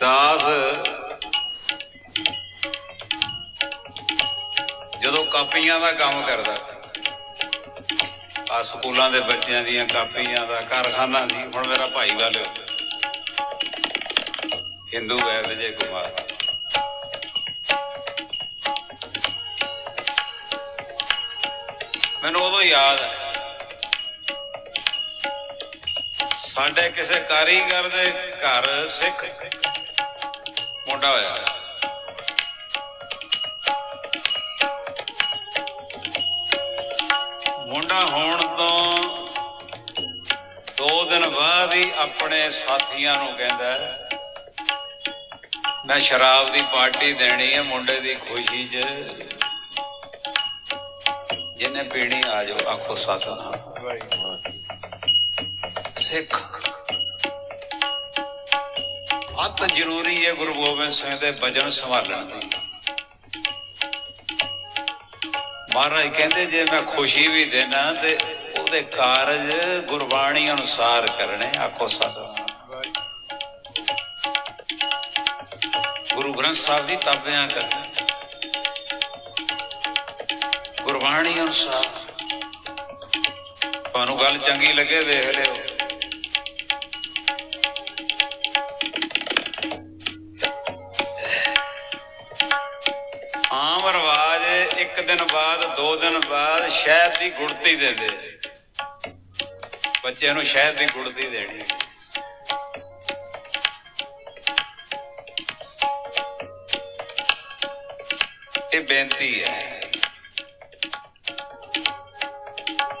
ਦਾਸ ਜਦੋਂ ਕਾਪੀਆਂ ਦਾ ਕੰਮ ਕਰਦਾ ਆ ਸਕੂਲਾਂ ਦੇ ਬੱਚਿਆਂ ਦੀਆਂ ਕਾਪੀਆਂ ਦਾ, ਕਾਰਖਾਨਾ ਸੀ ਹੁਣ ਮੇਰਾ ਭਾਈ ਗੱਲ ਹਿੰਦੂ ਹੈ ਵਿਜੇ ਕੁਮਾਰ। ਮੈਨੂੰ ਉਦੋਂ ਯਾਦ ਹੈ, ਸਾਡੇ ਕਿਸੇ ਕਾਰੀਗਰ ਦੇ ਘਰ ਸਿੱਖ ਮੁੰਡਾ ਹੋਇਆ। ਮੁੰਡਾ ਹੋਣ ਤੋਂ ਦੋ ਦਿਨ ਬਾਅਦ ਹੀ ਆਪਣੇ ਸਾਥੀਆਂ ਨੂੰ ਕਹਿੰਦਾ ਮੈਂ ਸ਼ਰਾਬ ਦੀ ਪਾਰਟੀ ਦੇਣੀ ਹੈ ਮੁੰਡੇ ਦੀ ਖੁਸ਼ੀ 'ਚ। ਜਿਹਨੇ ਪੀਣੀ ਆ ਜਾਓ। ਆਖੋ ਸਤਨਾਮ ਸਿੱਖ। ਅੱਤ ਜ਼ਰੂਰੀ ਹੈ ਗੁਰੂ ਗੋਬਿੰਦ ਸਿੰਘ ਦੇ ਬਚਨ ਸੰਭਾਲਣ ਦੀ ਮਹਾਰਾਜ ਕਹਿੰਦੇ, ਜੇ ਮੈਂ ਖੁਸ਼ੀ ਵੀ ਦੇਣਾ ਤੇ ਉਹਦੇ ਕਾਰਜ ਗੁਰਬਾਣੀ ਅਨੁਸਾਰ ਕਰਨੇ, ਆਖੋ ਸਤਨਾਮ ਗੁਰੂ ਗ੍ਰੰਥ ਸਾਹਿਬ ਦੀ ਤਾਬਿਆਂ ਕਰਨੀ ਗੁਰਬਾਣੀ ਅਨੁਸਾਰ। ਤੁਹਾਨੂੰ ਗੱਲ ਚੰਗੀ ਲੱਗੇ, ਵੇਖ ਲਿਓ। ਰਿਵਾਜ, ਇੱਕ ਦਿਨ ਬਾਅਦ, ਦੋ ਦਿਨ ਬਾਅਦ, ਸ਼ਹਿਦ ਦੀ ਗੁੜਤੀ ਦਿੰਦੇ ਬੱਚੇ ਨੂੰ ਸ਼ਹਿਦ ਦੀ ਗੁੜਤੀ ਦੇਣੀ। ਇਹ ਬੇਨਤੀ ਹੈ।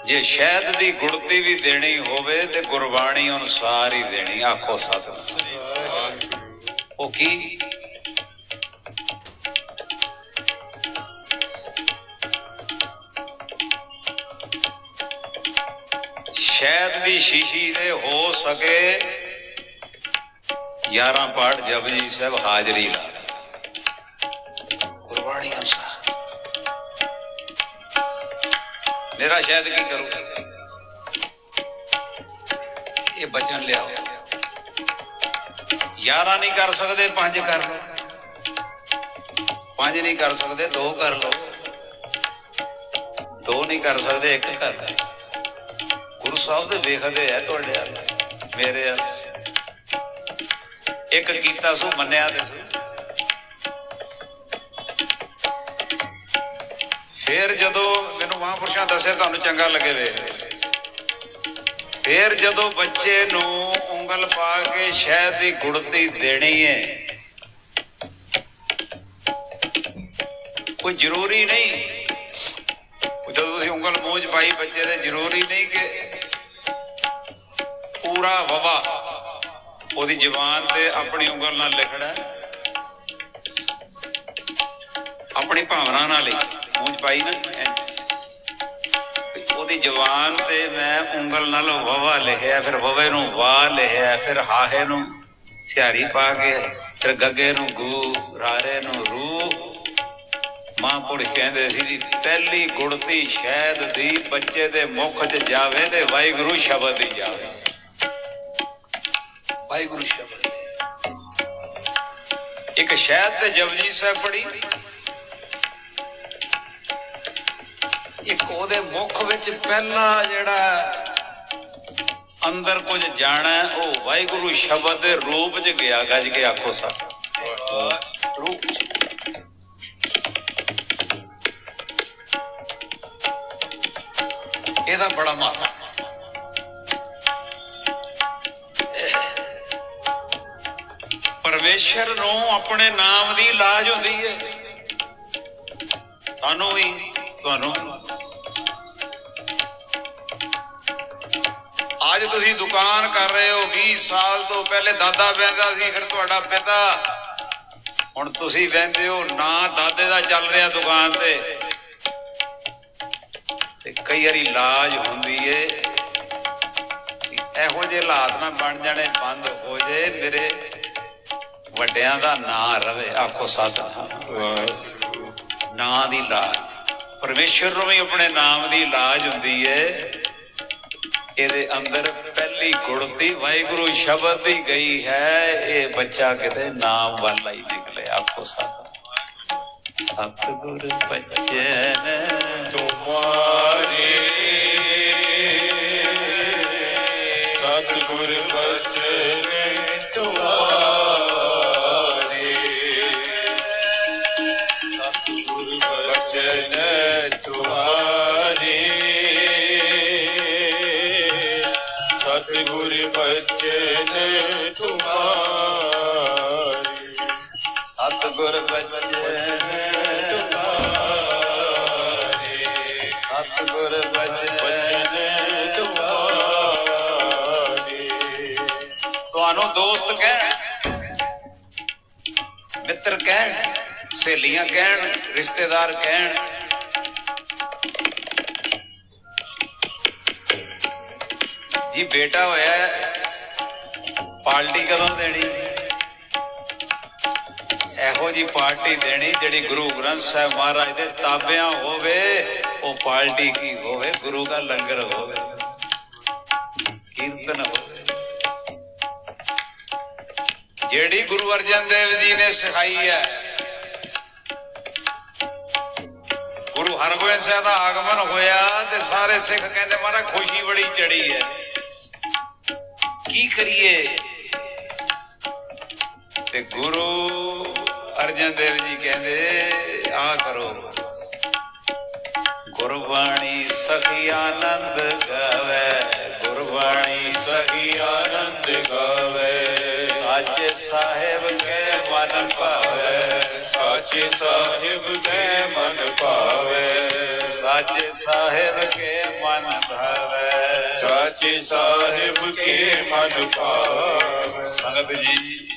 ਜੇ ਸ਼ਹਿਦ ਦੀ ਗੁੜਤੀ ਵੀ ਦੇਣੀ ਹੋਵੇ, ਤੇ ਗੁਰਬਾਣੀ ਅਨੁਸਾਰ ਹੀ ਦੇਣੀ, ਆਖੋ ਸਤਿ ਉਹ ਕੀ? ਸ਼ਹਿਦ ਦੀ ਸ਼ੀਸ਼ੀ ਦੇ ਹੋ ਸਕੇ। 11 ਪਾਠ ਜਪਜੀ ਸਾਹਿਬ ਹਾਜ਼ਰੀ ਲਾ ਗੁਰਬਾਣੀ ਅਨੁਸਾਰ ਮੇਰਾ ਸ਼ਾਇਦ ਕੀ ਕਰੂ? ਇਹ ਬਚਨ ਲਿਆਓ। 11 ਨਹੀਂ ਕਰ ਸਕਦੇ ਪੰਜ ਕਰ ਲਓ। ਪੰਜ ਨਹੀਂ ਕਰ ਸਕਦੇ ਦੋ ਕਰ ਲਓ। ਦੋ ਨਹੀਂ ਕਰ ਸਕਦੇ ਇੱਕ ਕਰ ਲਓ। ਗੁਰੂ ਸਾਹਿਬ ਦੇ ਵੇਖਦੇ ਆ ਤੁਹਾਡੇ ਆ। ਮੇਰੇ ਆ। ਇੱਕ ਕੀਤਾ ਸੋ ਮੰਨਿਆ ਤੇ ਸੋ। ਜਦੋਂ ਮੈਨੂੰ ਮਹਾਂਪੁਰਸ਼ਾਂ ਦੱਸਿਆ ਤੁਹਾਨੂੰ ਚੰਗਾ ਲੱਗੇ ਵੇਖ। ਫਿਰ ਜਦੋਂ ਬੱਚੇ ਨੂੰ ਉਂਗਲ ਪਾ ਕੇ ਸ਼ਹਿਦ ਦੀ ਗੁੜਤੀ ਦੇਣੀ ਹੈ ਕੋਈ ਜ਼ਰੂਰੀ ਨਹੀਂ। ਜਦੋਂ ਤੁਸੀਂ ਉਂਗਲ ਮੂੰਹ ਪਾਈ ਬੱਚੇ ਦੇ, ਜ਼ਰੂਰੀ ਨਹੀਂ ਕਿ ਪੂਰਾ ਵਵਾ। ਉਹਦੀ ਜ਼ੁਬਾਨ ਤੇ ਆਪਣੀ ਉਂਗਲ ਨਾਲ ਲਿਖਣਾ ਆਪਣੀ ਭਾਵਨਾ ਨਾਲ ਹੀ ਮੂੰਹ ਪਾਈ ਨਾ ਉਹਦੀ ਜ਼ੁਬਾਨ ਤੇ ਮੈਂ ਉਂਗਲ ਨਾਲ ਵਵਾ ਲਿਖਿਆ, ਫਿਰ ਵਵੇ ਨੂੰ ਵਾ ਲਿਖਿਆ, ਫਿਰ ਹਾਹੇ ਨੂੰ ਸਿਹਾਰੀ ਪਾ ਕੇ, ਫਿਰ ਗੱਗੇ ਨੂੰ ਗੂ, ਰਾਰੇ ਨੂੰ ਰੂ ਮਹਾਂਪੁਰਖ ਕਹਿੰਦੇ ਸੀ ਜੀ, ਪਹਿਲੀ ਗੁੜਤੀ ਸ਼ਹਿਦ ਦੀ ਬੱਚੇ ਦੇ ਮੁਖ 'ਚ ਜਾਵੇ ਤੇ ਵਾਹਿਗੁਰੂ ਸ਼ਬਦ ਹੀ ਜਾਵੇ। ਵਾਹਿਗੁਰੂ ਸ਼ਬਦ ਇੱਕ ਸ਼ਹਿਦ ਤੇ ਜਪਜੀ ਸਾਹਿਬ ਪੜੀ ਇੱਕ ਉਹਦੇ ਮੁਖ ਵਿੱਚ ਪਹਿਲਾ ਜਿਹੜਾ ਅੰਦਰ ਕੁਝ ਜਾਣਾ ਉਹ ਵਾਹਿਗੁਰੂ ਸ਼ਬਦ ਦੇ ਰੂਪ 'ਚ ਗਿਆ, ਗੱਜ ਕੇ ਆਖੋ ਸਾ। ਰੂਪ ਇਹਦਾ ਬੜਾ ਮਹੱਤਵ। ਪਰਮੇਸ਼ਰ ਨੂੰ ਆਪਣੇ ਨਾਮ ਦੀ ਲਾਜ ਹੁੰਦੀ ਹੈ। ਸਾਨੂੰ ਵੀ, ਤੁਹਾਨੂੰ ਅੱਜ ਤੁਸੀਂ ਦੁਕਾਨ ਕਰ ਰਹੇ ਹੋ 20 ਸਾਲ ਤੋਂ ਪਹਿਲੇ ਦਾਦਾ ਬਹਿੰਦਾ ਸੀ, ਫਿਰ ਤੁਹਾਡਾ ਪਿਤਾ। ਹੁਣ ਤੁਸੀਂ ਬਹਿੰਦੇ ਹੋ, ਨਾ ਦਾਦੇ ਦਾ ਚੱਲ ਰਿਹਾ ਦੁਕਾਨ ਤੇ। ਤੇ ਕਈ ਵਾਰੀ ਲਾਜ ਹੁੰਦੀ ਏ ਇਹੋ ਜਿਹੇ ਹਾਲਾਤ ਨਾ ਬਣ ਜਾਣੇ, ਬੰਦ ਹੋ ਜੇ ਮੇਰੇ ਵੱਡਿਆਂ ਦਾ ਨਾਂ ਰਵੇ, ਆਖੋ ਸਤਿਨਾਮ ਨਾਂ ਦੀ ਲਾਜ। ਪਰਮੇਸ਼ਰ ਨੂੰ ਵੀ ਆਪਣੇ ਨਾਮ ਦੀ ਲਾਜ ਹੁੰਦੀ ਏ। ਇਹਦੇ ਅੰਦਰ ਪਹਿਲੀ ਗੁਣਤੀ ਵਾਹਿਗੁਰੂ ਸ਼ਬਦ ਦੀ ਗਈ ਹੈ, ਇਹ ਬੱਚਾ ਕਿਤੇ ਨਾਮ ਵੱਲ ਹੀ ਨਿਕਲੇ, ਆਖੋ ਸਤਿਨਾਮ ਸਤਗੁਰ ਬਚਨ ਤੁਮਾਰੇ ਸਤਗੁਰ ਬਚਨ ਤੁਮਾਰੇ ਵਚਨ ਤੁਹਾਰੇ ਸਤਿਗੁਰ ਬਚਨ ਤੁਹਾਰੇ ਸਤਿਗੁਰ ਬਚਨ ਤੁਹਾਰੇ ਸਤਿਗੁਰ ਬਚਨ ਤੁਹਾਰੇ ਤੁਹਾਨੂੰ ਦੋਸਤ ਕਹਿਣ ਮਿੱਤਰ ਕਹਿਣ ਸਹੇਲੀਆਂ ਕਹਿਣ, ਰਿਸ਼ਤੇਦਾਰ ਕਹਿਣ। ਜੀ, ਬੇਟਾ ਹੋਇਆ ਪਾਰਟੀ ਕਦੋਂ ਦੇਣੀ? ਇਹੋ ਜੀ ਪਾਰਟੀ ਦੇਣੀ ਜਿਹੜੀ ਗੁਰੂ ਗ੍ਰੰਥ ਸਾਹਿਬ ਮਹਾਰਾਜ ਦੇ ਤਾਬਿਆਂ ਹੋਵੇ, ਉਹ ਪਾਰਟੀ ਕੀ ਹੋਵੇ? ਗੁਰੂ ਦਾ ਲੰਗਰ ਹੋਵੇ। ਕੀਰਤਨ ਹੋਵੇ। ਜਿਹੜੀ ਗੁਰੂ ਅਰਜਨ ਦੇਵ ਜੀ ਨੇ ਸਿਖਾਈ ਹੈ ਗੁਰੂ ਹਰਗੋਬਿੰਦ ਸਾਹਿਬ ਦਾ ਆਗਮਨ ਹੋਇਆ ਤੇ ਸਾਰੇ ਸਿੱਖ ਕਹਿੰਦੇ ਮਾਰਾ ਖੁਸ਼ੀ ਬੜੀ ਚੜੀ ਹੈ। ਕੀ ਕਰੀਏ? ਤੇ ਗੁਰੂ ਅਰਜਨ ਦੇਵ ਜੀ ਕਹਿੰਦੇ, ਆ ਕਰੋ। ਗੁਰਬਾਣੀ ਸਖੀ ਆਨੰਦ ਗਾਵੇ ਸਾਚੇ ਸਾਹਿਬ ਕੇ ਮਨ ਭਾਵੇ ਸਾਚੇ ਸਾਹਿਬ ਕੇ ਮਨ ਭਾਵੇ ਸਾਚੇ ਸਾਹਿਬ ਕੇ ਮਨ ਭਾਵੇ ਸਾਚੇ ਸਾਹਿਬ ਕੇ ਮਨ ਭਾਵੇ ਸੰਗਤ ਜੀ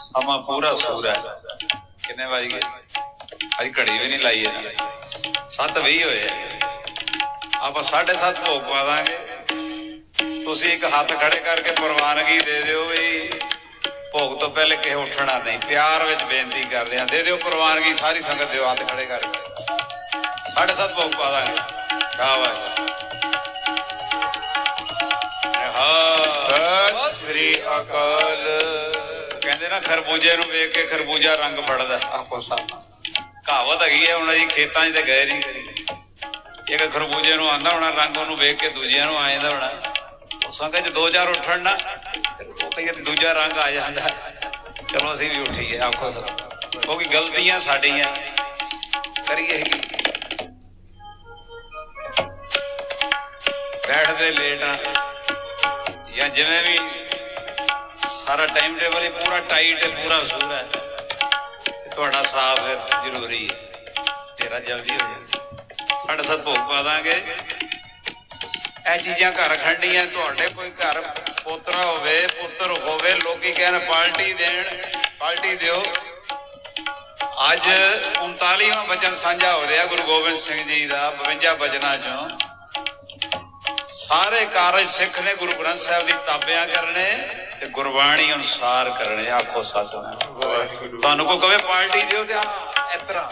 ਸਮਾਂ ਪੂਰਾ ਸੂਰਾ ਕਿੰਨੇ ਵਜ ਗਏ ਅਜੀ ਘੜੀ ਵੀ ਨਹੀਂ ਲਾਈ ਹੈ ਸੱਤ ਵੀਹ ਹੋਏ ਆ। ਆਪਾਂ 7:30 ਭੋਗ ਪਾ ਦਾਂਗੇ ਤੁਸੀਂ ਇੱਕ ਹੱਥ ਖੜੇ ਕਰਕੇ ਪ੍ਰਵਾਨਗੀ ਦੇ ਦਿਓ ਵੀ ਭੋਗ ਤੋਂ ਪਹਿਲੇ ਕਿਸੇ ਉੱਠਣਾ ਨਹੀਂ। ਪਿਆਰ ਵਿੱਚ ਬੇਨਤੀ ਕਰਦੇ ਆ ਦੇ ਦਿਓ ਪ੍ਰਵਾਨਗੀ ਸਾਰੀ ਸੰਗਤ ਦਿਓ ਹੱਥ ਖੜੇ ਕਰਕੇ। 7:30 ਭੋਗ ਪਾ ਦਾਂਗੇ। ਹਾਂ ਸਤਿ ਸ੍ਰੀ ਅਕਾਲ। ਕਹਿੰਦੇ ਨਾ ਖਰਬੂਜੇ ਨੂੰ ਵੇਖ ਕੇ ਖਰਬੂਜਾ ਰੰਗ ਫੜਦਾ। ਆਪੋ ਸਾ ਕਹਾਵਤ ਹੈਗੀ ਹੈ ਹੁਣ ਅਸੀਂ ਖੇਤਾਂ 'ਚ ਤੇ ਗਏ ਨਹੀਂ ਕਰੀ ਇੱਕ ਖਰਬੂਜੇ ਨੂੰ ਆਂਦਾ ਹੋਣਾ ਰੰਗ ਉਹਨੂੰ ਵੇਖ ਕੇ ਦੂਜਿਆਂ ਨੂੰ ਆ ਜਾਂਦਾ ਹੋਣਾ। ਉਹ ਸੰਗਤ 'ਚ ਦੋ ਚਾਰ ਉੱਠਣ ਨਾ ਉਹ ਦੂਜਾ ਰੰਗ ਆ ਜਾਂਦਾ। ਚਲੋ ਅਸੀਂ ਵੀ ਉੱਠੀਏ, ਆਖੋ ਕਿਉਂਕਿ ਗਲਤੀਆਂ ਸਾਡੀਆਂ। ਕਰੀਏ ਕੀ? ਬੈਠਦੇ ਲੇਟ ਆ। ਜਾਂ ਜਿਵੇਂ ਵੀ ਸਾਰਾ ਟਾਈਮ ਟੇਬਲ ਹੀ ਪੂਰਾ ਟਾਈਟ ਹੈ ਪੂਰਾ ਸੂਰ ਹੈ। ਤੁਹਾਡਾ ਸਾਥ ਜ਼ਰੂਰੀ ਹੈ। ਤੇਰਾ ਜਲਦੀ ਹੋ ਜਾਏ। ਸਾਡੇ ਸੱਤ ਭੋਗ ਪਾ ਦਾਂਗੇ। ਇਹ ਚੀਜ਼ਾਂ ਘਰ ਖੰਡੀਆਂ ਤੁਹਾਡੇ ਕੋਈ ਘਰ ਪੋਤਰਾ ਹੋਵੇ ਪੁੱਤਰ ਹੋਵੇ ਲੋਕੀ ਕਹਿਣ ਪਾਰਟੀ ਦੇਣ ਪਾਰਟੀ ਦਿਓ। ਅੱਜ 39ਵਾਂ ਬਚਨ ਸਾਂਝਾ ਹੋ ਰਿਹਾ ਗੁਰੂ ਗੋਬਿੰਦ ਸਿੰਘ ਜੀ ਦਾ 52 ਬਚਨਾਂ ਚੋਂ। ਸਾਰੇ ਕਾਰਜ ਸਿੱਖ ਨੇ ਗੁਰੂ ਗ੍ਰੰਥ ਸਾਹਿਬ ਦੀ ਤਾਬਿਆਂ ਕਰਨੇ ਤੇ ਗੁਰਬਾਣੀ ਅਨੁਸਾਰ ਕਰਨੇ ਆਖੋ ਸਤਿਨਾਮ ਵਾਹਿਗੁਰੂ। ਤੁਹਾਨੂੰ ਕੋਈ ਕਵੇ ਪਾਰਟੀ ਦਿਓ ਤੇ ਆ ਇਸ ਤਰ੍ਹਾਂ।